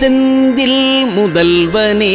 செந்தில் முதல்வனே.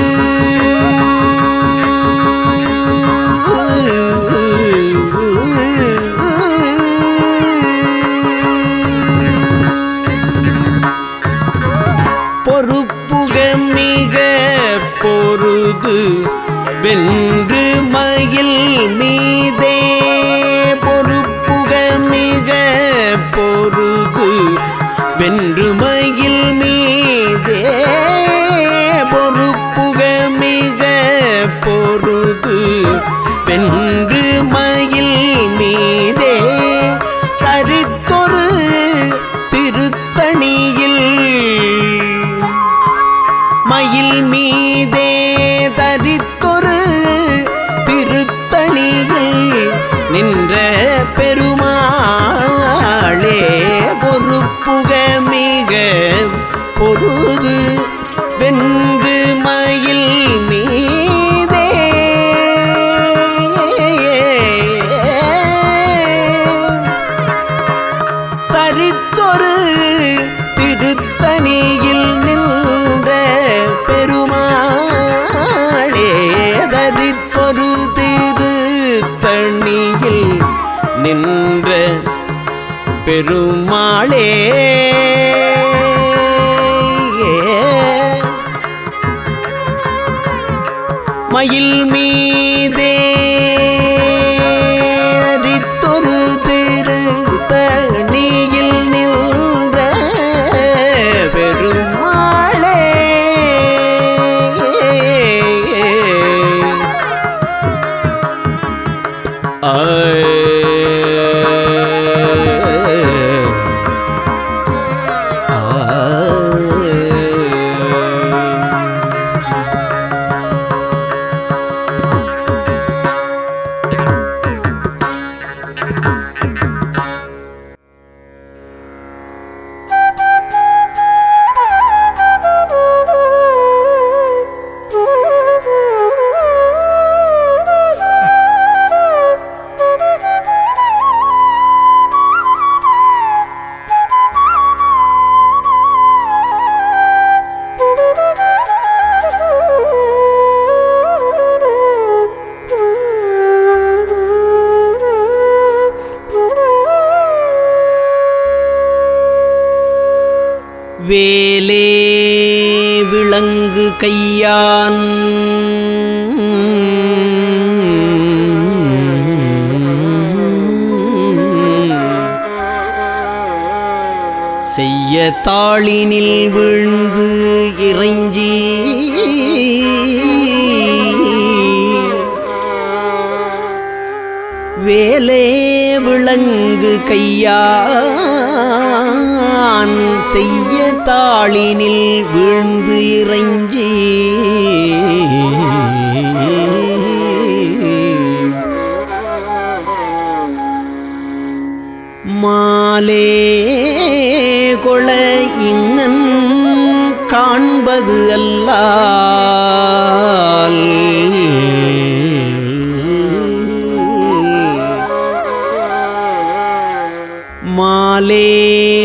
பொறுப்புக மிக பொருது வென்று மயில் நீ மயில் வேலே விளங்கு கையான் செய்ய தாளினில் விழுந்து இறைஞ்சி. மாலே கொள இங்கன் காண்பது அல்ல.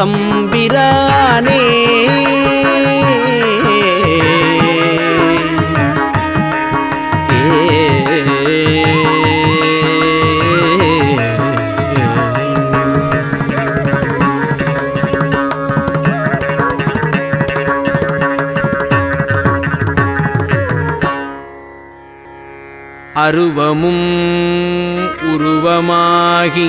தம்பிரானே. அருவமும் உருவமாகி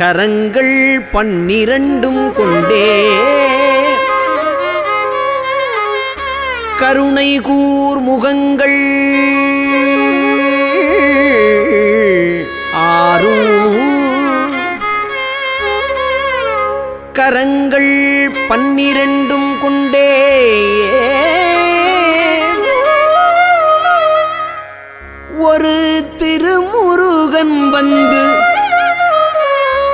கரங்கள் பன்னிரண்டும் கொண்டே. கருணை கூர் முகங்கள் ஆறும். கரங்கள் பன்னிரண்டும் கொண்டே. ஒரு திருமுருகன் வந்து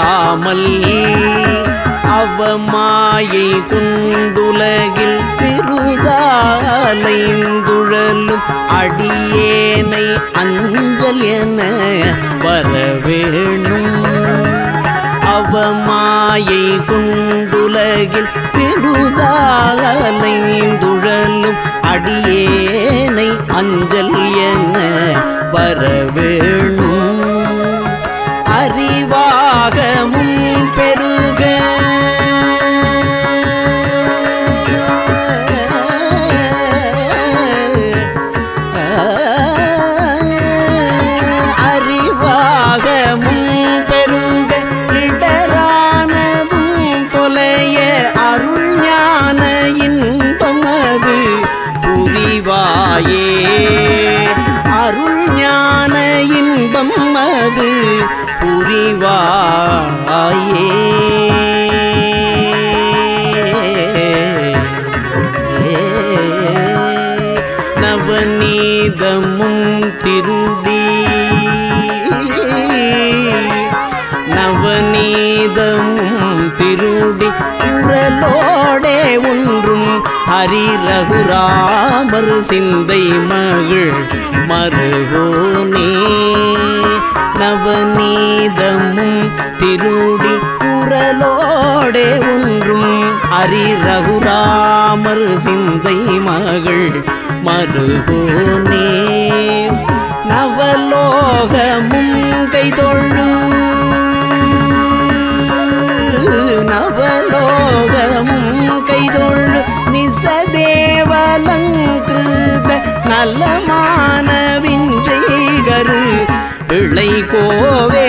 நினையாமல் அவமாயை குண்டுலகில் பெருதாலைந்துழலும் அடியேனை அஞ்சல் என வரவேணும். அவமாயை குண்டுலகில் பெருதாலைந்துழலும் அடியேனை அஞ்சல் என வரவேணும். ஹரிரகுராமர் சிந்தை மகள் மருகோனே நவநீதமும் திருடி குரலோடே ஒன்றும் அரி ரகுராமர் சிந்தை மகள் மருகோனே நவலோகமும் கைதொழு நலமான விஞ்சைகரு இளை கோவே.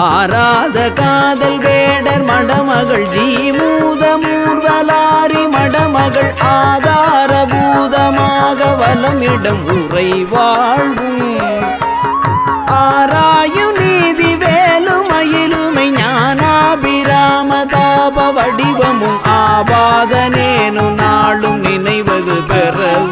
ஆராத காதல் வேடர் மடமகள் ஜீமூத மூர்வலாரி மடமகள் ஆதாரபூதமாக வலமிடம் உரை வாழ்வும். ஆராயு நீதி வேலுமயிலுமை ஞானாபிராமதாப வடிவமும் ஆபாதனேனு நாளும் நினைவது பெறவும்.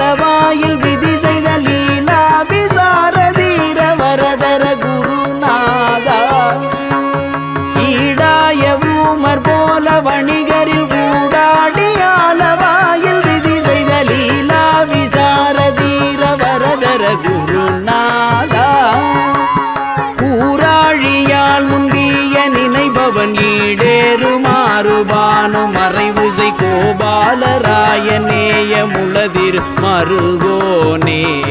வாயில் விதி செய்த லீலா விசாரதீர வரதர குருநாதா. ஈடாய ஊமர் போல வணிகரில் ஊடாடியால வாயில் விதி செய்த லீலா விசாரதீர வரதர குருநாதா. கூராழியால் முந்திய நினைபவன் ஈடேறுமாறு பானு மறைவுசை கோபாலராயன் மறுவோனே.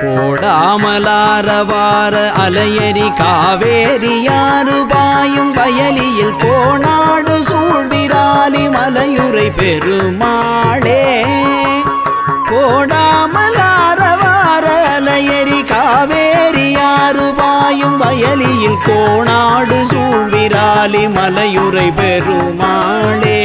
கோடாமலாரவார அலையரி காவேரி யாரு பாயும் வயலியில் கோணாடு சூழ்விராலி மலையுரை பெருமாளே. கோடாமலாரவார அலையரி காவேரி யாரு பாயும் வயலியில் கோணாடு சூழ்விராலி மலையுரை பெருமாளே.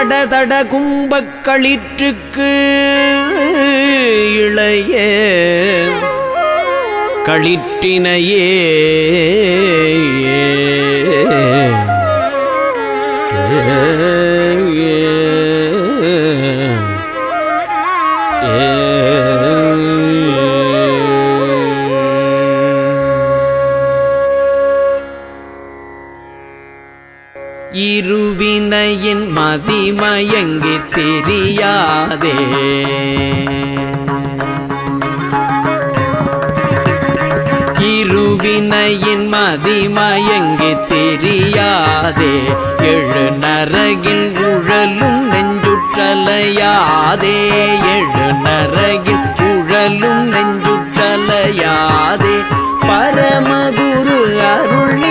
கடதட கும்பக் களிற்றுக்கு இளைய. களிற்றினையே. ஏ. இருவினையின் மதிமயங்கி தெரியாதே. இருவினையின் மதிமயங்கி தெரியாதே. எழு நரகில் உழலும் நெஞ்சுற்றலையாதே. எழு நரகில் உழலும் நெஞ்சுற்றலையாதே. பரமகுரு அருள்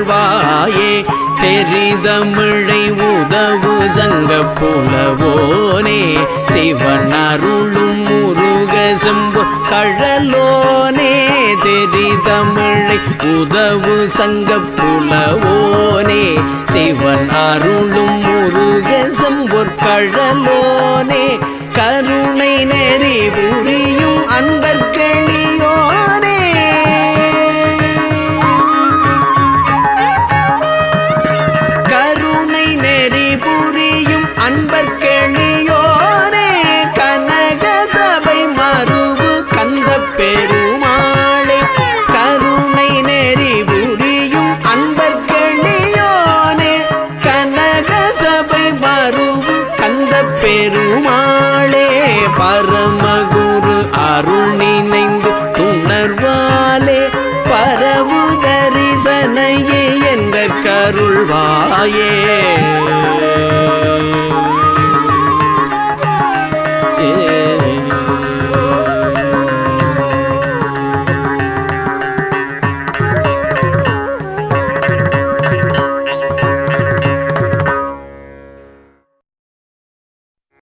கருள்வாயே தெரிதமிழை உதவு சங்க புலவோனே சிவன் அருளும் முருக செம்பு கழலோனே தெரிதமிழை உதவு சங்க புலவோனே சிவன் அருளும் முருக செம்பொற் கழலோனே கருணை நெறி புரியும் அன்பர்கள்